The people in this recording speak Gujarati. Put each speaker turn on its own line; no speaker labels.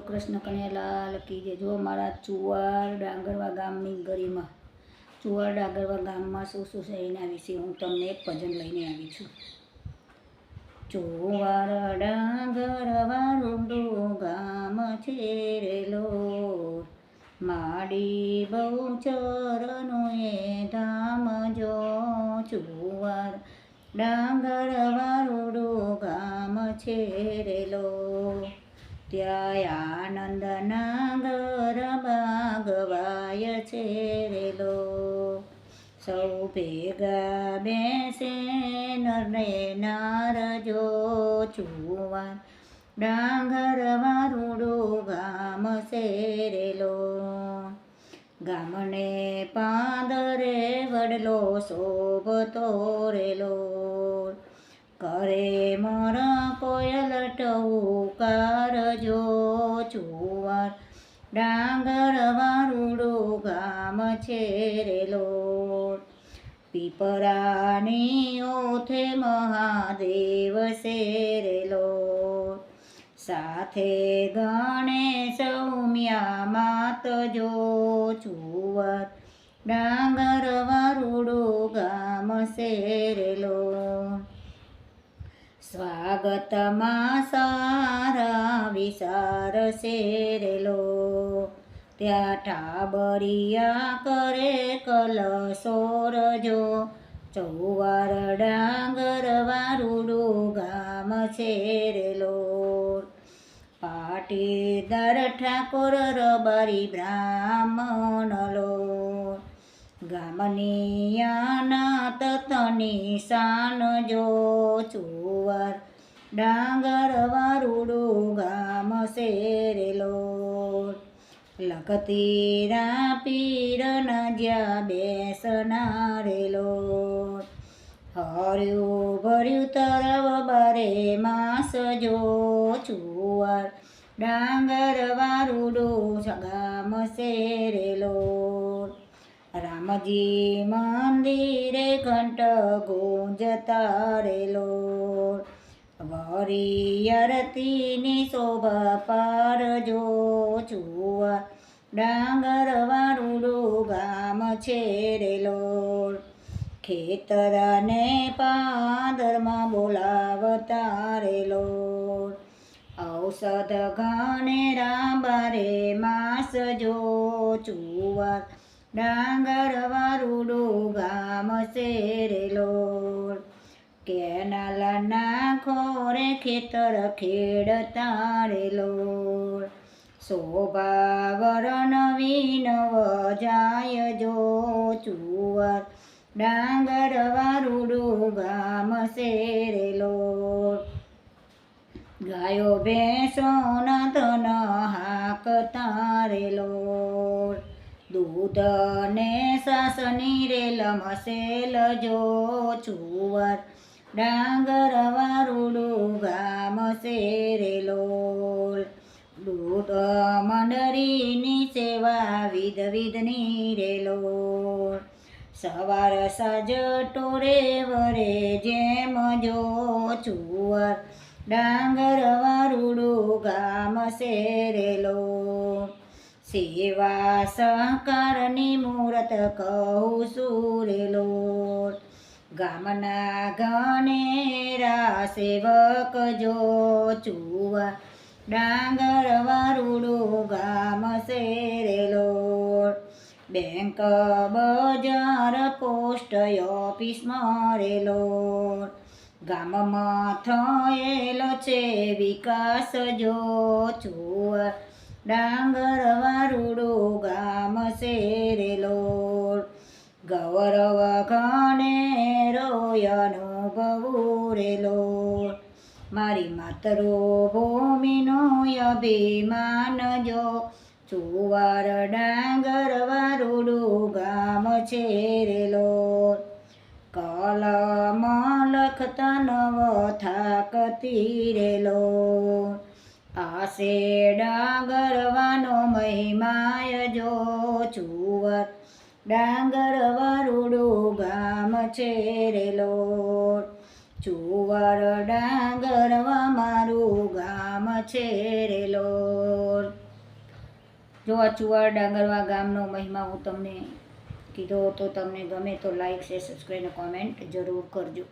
કૃષ્ણ કનૈયાલાલ કી જે જો મારા ચુવાર ડાંગરવા ગામની ગરીમાં. ચુવાર ડાંગરવા ગામમાં શું શું છે એના વિશે હું તમને એક ભજન લઈને આવી છું. ચુવાર ડાંગરવા રૂંડું ગામ છે રેલો માડી બહુ ચરનું એ ધામ જો. ચુવાર ડાંગરવા વારુડું ગામ છે રેલો ત્યાં આનંદના ગરબા ગવાય છે રેલો સૌ ભેગા બેસે નરને નાર જો ચુવાર ડાંગર વારુડું ગામ છે રેલો ગામને પાંદરે વડલો શોભતો રેલો કરે મર કોયલ ટહુકાર જો ચુવાર. ડાંગર વારુડું ગામ છે પીપરાની ઓથે મહાદેવ શેરેલો સાથે ગણેશ ઉમિયા માત જો ચુવર. ડાંગર વારુડું ગામ શેરેલો સ્વાગતમાં સારા વિસાર શેરેલો. ત્યાં ઠાબરિયા કરે કલસોર જો ચૌવાર ડાંગર વારુડું ગામ શેરેલો. પાટીદાર ઠાકોર રબારી બ્રાહ્મણ લો ગામની અનાથ તની શાન જો ચુવાર ડાંગર વારુડો ગામ શેરેલો લખતીરા પીરના જ્યાં બેસનારેલો હર્યું ભર્યું તરવ બરે માસ જો ચુવાર ડાંગર વારુડો ગામ શેરેલો રામજી મંદિરે ઘંટ ગુંજતા રેલો વરિયરતીની શોભા પાર જો ચુવા ડાંગર વારુડું ગામ છે ખેતરને પાદરમાં બોલાવતા રેલો ઔષધ ઘાને રાંબારે માસ જો ચુવાર ડાંગર વારુડું ગામ શેરેલો કેનાલના ખોરે ખેતર ખેડતા રેલો શોભા વરણ વિનવ જાય જો ચુવર. ડાંગર વારુડું ગામ શેરેલો ગાયો ભેંસોના ધન હાક તારેલો દૂધ ને સાસની રેલ મસેલ જો ચુવાર ડાંગર વારુડું ગામ શેરેલો દૂધ મંડળીની સેવા વિધ વિધની રેલો સવાર સજ ટોરે વરે જેમ જો ચુવાર ડાંગર વારુડું ગામ શેરેલો સેવા સહકારની મૂરત કહું સુરેલો ગામના ગણેરા સેવક જો ચુવા, ડાંગર વારુડો ગામ શેરેલો બેંક બજાર પોસ્ટ ઓફિસ મરેલો ગામમાં થયેલો છે વિકાસ જો ચુવા ડાંગર વારુડું ગામ શેરેલો. ગૌરવ ઘણે રોયનું રેલો. મારી માતરો ભૂમિનો અભિમાન જો. ચુવાર ડાંગર વારુડું ગામ છેરેલો કલમ લખતા નવ થાકતી આસે ડાંગરવાનો મહિમાય જો ચુવર. ડાંગર વારુડું ગામ છે રેલો ચુવર ડાંગરવા મારું ગામ છે રે લોર જો આ ચુવાડ ડાંગરવા ગામનો મહિમા હું તમને કીધો તો તમને ગમે તો લાઈક શેર સબસ્ક્રાઈબ અને કોમેન્ટ જરૂર કરજો.